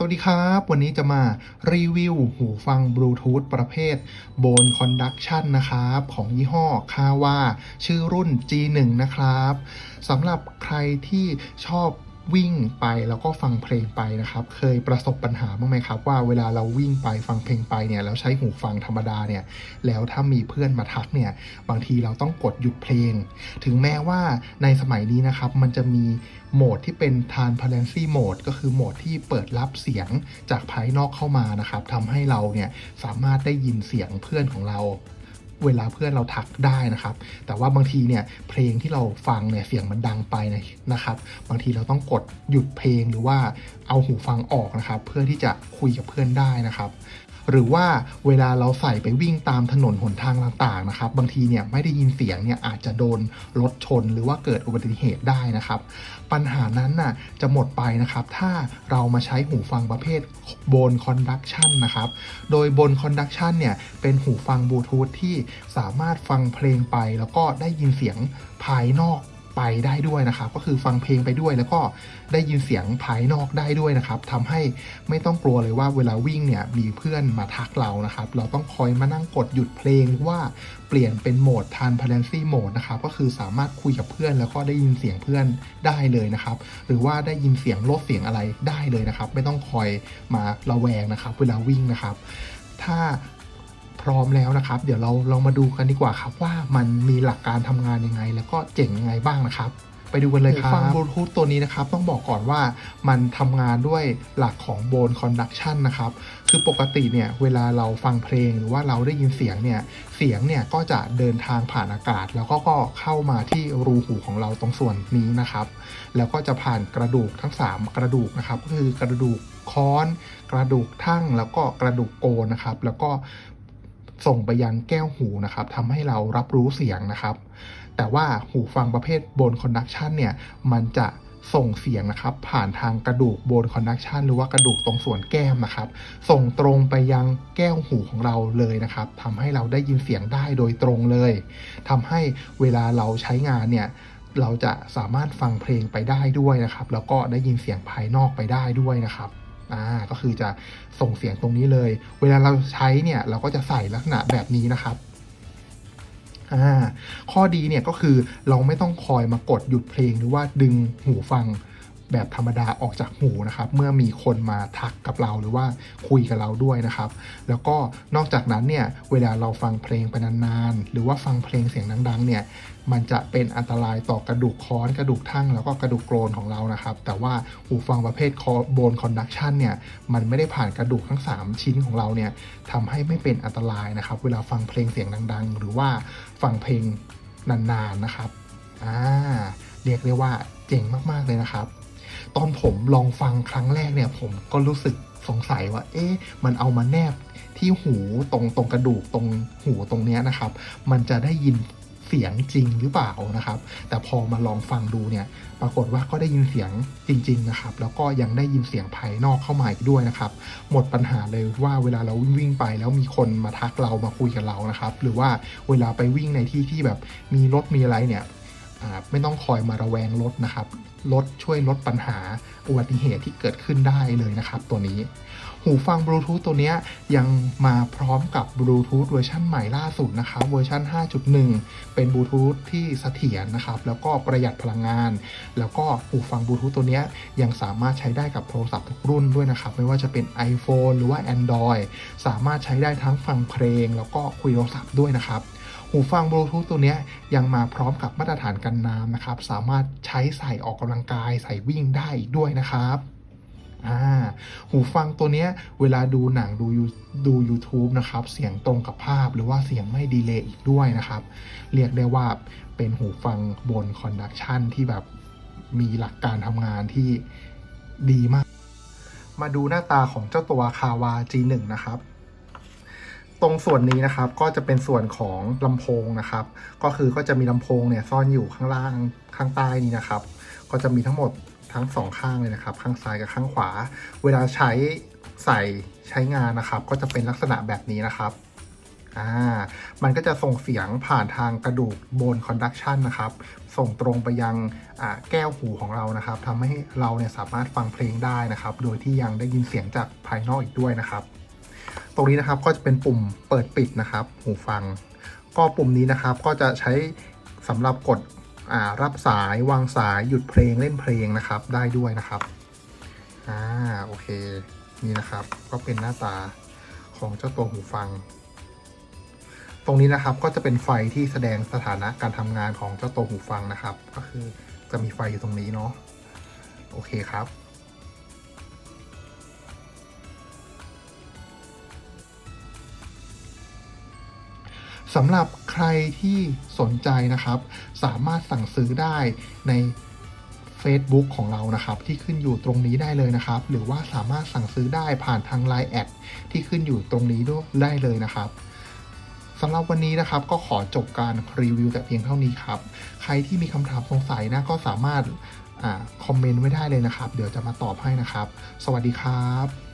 สวัสดีครับ วันนี้จะมารีวิวหูฟังบลูทูธประเภท Bone Conduction นะครับ ของยี่ห้อคาว่าชื่อรุ่น G1 นะครับสำหรับใครที่ชอบ วิ่งไปแล้วก็ฟังเพลงไปนะครับ เคยประสบปัญหาบ้างไหมครับ ว่าเวลาเราวิ่งไปฟังเพลงไปเนี่ยแล้วใช้หูฟังธรรมดาเนี่ยแล้วถ้ามีเพื่อนมาทักเนี่ยบางทีเราต้องกดหยุดเพลง ถึงแม้ว่าในสมัยนี้นะครับมันจะมีโหมดที่เป็น transparency mode ก็คือโหมดที่เปิดรับเสียงจากภายนอกเข้ามานะครับทำให้เราเนี่ยสามารถได้ยินเสียงเพื่อนของเรา เวลาเพื่อนเราทักได้นะครับ แต่ว่าบางทีเนี่ยเพลงที่เราฟังเนี่ยเสียงมันดังไปนะครับ บางทีเราต้องกดหยุดเพลงหรือว่าเอาหูฟังออกนะครับ เพื่อที่จะคุยกับเพื่อนได้นะครับ หรือว่าเวลาเราใส่ไปวิ่งตามถนนหนทางต่างๆนะครับ บางทีเนี่ยไม่ได้ยินเสียงเนี่ยอาจจะโดนรถชนหรือว่าเกิดอุบัติเหตุได้นะครับ ปัญหานั้นน่ะจะหมดไปนะครับ ถ้าเรามาใช้หูฟังประเภท Bone Conduction นะครับ โดย Bone Conduction เนี่ยเป็นหูฟังบลูทูธที่สามารถฟังเพลงไป แล้วก็ได้ยินเสียงภายนอก ไปได้ด้วยนะครับ ก็คือฟังเพลงไปด้วย แล้วก็ได้ยินเสียงภายนอกได้ด้วยนะครับทำให้ไม่ต้องกลัวเลยว่าเวลาวิ่งเนี่ยมีเพื่อนมาทักเรานะครับ เราต้องคอยมานั่งกดหยุดเพลงว่าเปลี่ยนเป็นโหมด transparency mode นะครับ ก็คือสามารถคุยกับเพื่อน แล้วก็ได้ยินเสียงเพื่อนได้เลยนะครับ หรือว่าได้ยินเสียงลดเสียงอะไรได้เลยนะครับ ไม่ต้องคอยมาระแวงนะครับ เวลาวิ่งนะครับ ถ้า ร้อมแล้วนะครับ เดี๋ยวเราลองมาดูกันดีกว่าครับ ว่ามันมีหลักการทำงานยังไง แล้วก็เจ๋งยังไงบ้างนะครับ ไปดูกันเลยครับหูฟังบลูทูธตัวนี้นะครับ ต้องบอกก่อนว่ามันทำงานด้วยหลักของ Bone Conduction นะครับ คือปกติเนี่ยเวลาเราฟังเพลงหรือว่าเราได้ยินเสียงเนี่ยเสียงเนี่ยก็จะเดินทางผ่านอากาศ แล้วก็ก็เข้ามาที่รูหูของเราตรงส่วนนี้นะครับ แล้วก็จะผ่านกระดูกทั้ง 3 กระดูกนะครับก็คือกระดูกค้อน กระดูกทั่งแล้วก็กระดูกโกนนะครับ แล้วก็ ส่งไปยังแก้วหูนะครับทำให้เรารับรู้เสียงนะครับ แต่ว่าหูฟังประเภทโบนคอนดักชันเนี่ยมันจะส่งเสียงนะครับ ผ่านทางกระดูกโบนคอนดักชันหรือว่ากระดูกตรงส่วนแก้มนะครับ ส่งตรงไปยังแก้วหูของเราเลยนะครับทำให้เราได้ยินเสียงได้โดยตรงเลยทำให้เวลาเราใช้งานเนี่ยเราจะสามารถฟังเพลงไปได้ด้วยนะครับ แล้วก็ได้ยินเสียงภายนอกไปได้ด้วยนะครับ อ่าก็คือจะส่งเสียงตรงนี้เลย เวลาเราใช้เนี่ยเราก็จะใส่ลักษณะแบบนี้นะครับอ่าข้อดีเนี่ยก็คือเราไม่ต้องคอยมากดหยุดเพลงหรือว่าดึงหูฟัง แบบธรรมดาออกจากหูนะครับเมื่อมีคนมาทักกับเราหรือว่าคุยกับเราด้วยนะครับ แล้วก็นอกจากนั้นเนี่ยเวลาเราฟังเพลงไปนานๆหรือว่าฟังเพลงเสียงดังๆเนี่ยมันจะเป็นอันตรายต่อกระดูกค้อนกระดูกทั่งแล้วก็กระดูกโกรนของเรานะครับ แต่ว่าหูฟังประเภทคอโบนคอนดักชันเนี่ยมันไม่ได้ผ่านกระดูกทั้ง 3 ชิ้นของเราเนี่ยทำให้ไม่เป็นอันตรายนะครับ เวลาฟังเพลงเสียงดัง ๆ หรือว่าฟังเพลงนานๆนะครับอ่าเรียกได้ว่าเจ๋งมากๆเลยนะครับ ตอนผมลองฟังครั้งแรกเนี่ยผมก็รู้สึกสงสัยว่า เอ๊ะ มันเอามาแนบที่หูตรงตรงกระดูกตรงหูตรงเนี้ยนะครับ มันจะได้ยินเสียงจริงหรือเปล่านะครับ แต่พอมาลองฟังดูเนี่ย ปรากฏว่าก็ได้ยินเสียงจริง ๆ นะครับ แล้วก็ยังได้ยินเสียงภายนอกเข้ามาอีกด้วยนะครับ หมดปัญหาเลยว่าเวลาเราวิ่งไปแล้วมีคนมาทักเรามาคุยกับเรานะครับ หรือว่าเวลาไปวิ่งในที่ที่แบบมีรถมีอะไรเนี่ย ไม่ต้องคอยมาระแวงรถนะครับรถช่วยลดปัญหาอุบัติเหตุที่เกิดขึ้นได้เลยนะครับตัวนี้ หูฟังบลูทูธตัวนี้ยังมาพร้อมกับบลูทูธเวอร์ชันใหม่ล่าสุดนะครับเวอร์ชัน5.1 เป็นบลูทูธที่เสถียรนะครับ แล้วก็ประหยัดพลังงาน แล้วก็หูฟังบลูทูธตัวนี้ยังสามารถใช้ได้กับโทรศัพท์ทุกรุ่นด้วยนะครับ ไม่ว่าจะเป็น iPhone หรือว่า Android สามารถใช้ได้ทั้งฟังเพลง แล้วก็คุยโทรศัพท์ด้วยนะครับ หูฟังบลูทูธตัวนี้ยังมาพร้อมกับมาตรฐานกันน้ำนะครับ สามารถใช้ใส่ออกกำลังกายใส่วิ่งได้อีกด้วยนะครับหูฟังตัวนี้เวลาดูหนังดูดู YouTube นะครับ เสียงตรงกับภาพหรือว่าเสียงไม่ดีเลย์อีกด้วยนะครับ เรียกได้ว่าเป็นหูฟังบนคอนดักชันที่แบบมีหลักการทำงานที่ดีมาก มาดูหน้าตาของเจ้าตัวคาวา G1 นะครับ ตรงส่วนนี้นะครับก็จะเป็นส่วนของลำโพงนะครับ ก็คือก็จะมีลำโพงเนี่ยซ่อนอยู่ข้างล่างข้างใต้นี้นะครับ ก็จะมีทั้งหมดทั้งสองข้างเลยนะครับ ข้างซ้ายกับข้างขวา เวลาใช้ใส่ใช้งานนะครับ ก็จะเป็นลักษณะแบบนี้นะครับอ่ามันก็จะส่งเสียงผ่านทางกระดูกโบนคอนดักชันนะครับ ส่งตรงไปยังแก้วหูของเรานะครับทำให้เราเนี่ยสามารถฟังเพลงได้นะครับ โดยที่ยังได้ยินเสียงจากภายนอกอีกด้วยนะครับ ตรงนี้นะครับก็จะเป็นปุ่มเปิดปิดนะครับ หูฟัง ก็ปุ่มนี้นะครับก็จะใช้สำหรับกดรับสายวางสายหยุดเพลงเล่นเพลงนะครับได้ด้วยนะครับอ่าโอเคนี่นะครับก็เป็นหน้าตาของเจ้าตัวหูฟัง ตรงนี้นะครับก็จะเป็นไฟที่แสดงสถานะการทำงานของเจ้าตัวหูฟังนะครับ ก็คือจะมีไฟอยู่ตรงนี้เนาะโอเคครับ สำหรับใครที่สนใจนะครับ สามารถสั่งซื้อได้ใน Facebook ของเรานะครับ ที่ขึ้นอยู่ตรงนี้ได้เลยนะครับ หรือว่าสามารถสั่งซื้อได้ผ่านทาง Line แอดที่ขึ้นอยู่ตรงนี้ด้วยได้เลยนะครับสำหรับวันนี้นะครับก็ขอจบการรีวิวแต่เพียงเท่านี้ครับ ใครที่มีคำถามสงสัยนะก็สามารถอคอมเมนต์ไว้ได้เลยนะครับ เดี๋ยวจะมาตอบให้นะครับ สวัสดีครับ